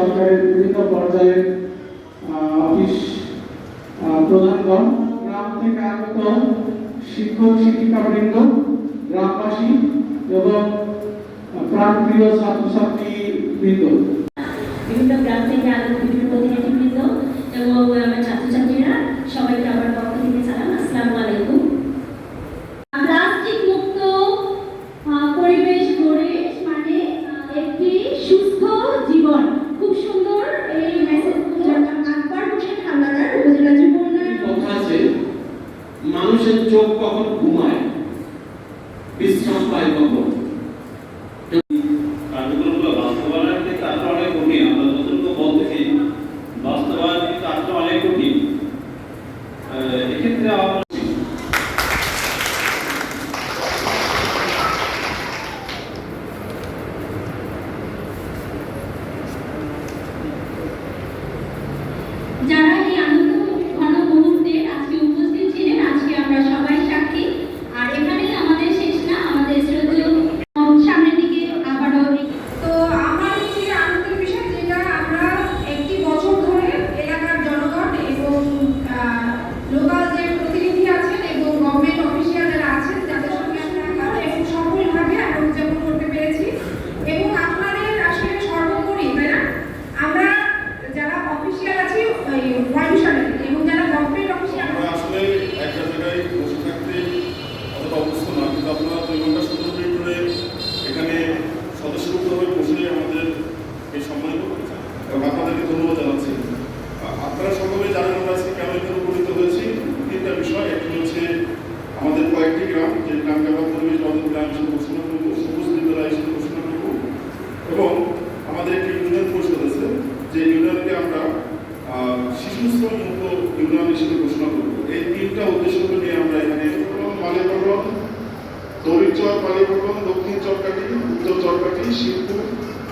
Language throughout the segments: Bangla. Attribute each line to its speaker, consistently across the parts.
Speaker 1: সরকারের বিভিন্ন পর্যায়ের অফিস প্রধানগণ গ্রাম থেকে আগত শিক্ষক, শিক্ষিকাবৃন্দ, গ্রামবাসী এবং প্রাণপ্রিয় ছাত্রছাত্রী বৃন্দ
Speaker 2: বিভিন্ন গ্রাম থেকে আগত বিভিন্ন প্রতিনিধিবৃন্দ এবং ছাত্রছাত্রীরা সবাইকে আমার পক্ষ থেকে সালাম। আসসালামু আলাইকুম।
Speaker 3: চোখ কখন ঘুমায়? বিশ্রাম পায় কখন?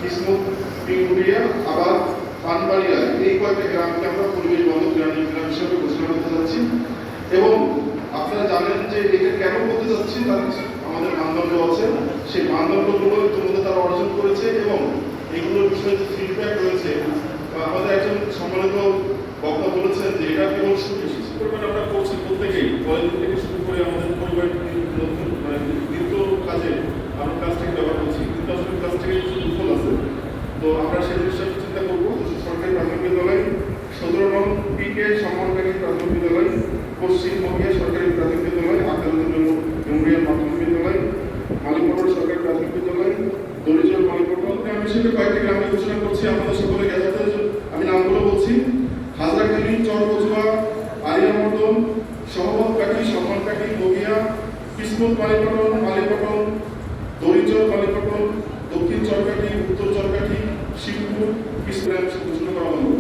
Speaker 4: কিসমত পিঙ্গুড়িয়া আবার পানবাড়িয়া, এই কয়েকটা গ্রামকে আমরা পরিবেশ বান্ধব গ্রাম গ্রাম হিসেবে ঘোষণা করতে যাচ্ছি। এবং আপনারা জানেন যে এটা কেন করতে যাচ্ছি তার আমাদের মানদণ্ড আছে। সেই মানদণ্ডগুলো ইতিমধ্যে তারা অর্জন করেছে এবং এগুলোর বিষয়ে যে ফিডব্যাক রয়েছে আমাদের একজন সম্মানিত বক্তা বলেছেন যে এটা কেবল এসেছে পরিমাণ আমরা করছি প্রত্যেকেই কলেজ থেকে হিসেবে কয়েকটি গ্রামে ঘোষণা করছি আপনাদের সকলে গেজাতে আমি নামগুলো বলছি। হাজারখানি চরকচুয়া আরিয়া মর্দন সহবত কাঠি সম্মান কাঠি বগিয়া কিসমত মালিপটন মালিপটন দরিদ্র মালিপটন দক্ষিণ চরকাঠি উত্তর চরকাঠি শিবপুর ইসলাম ঘোষণা করা হলো।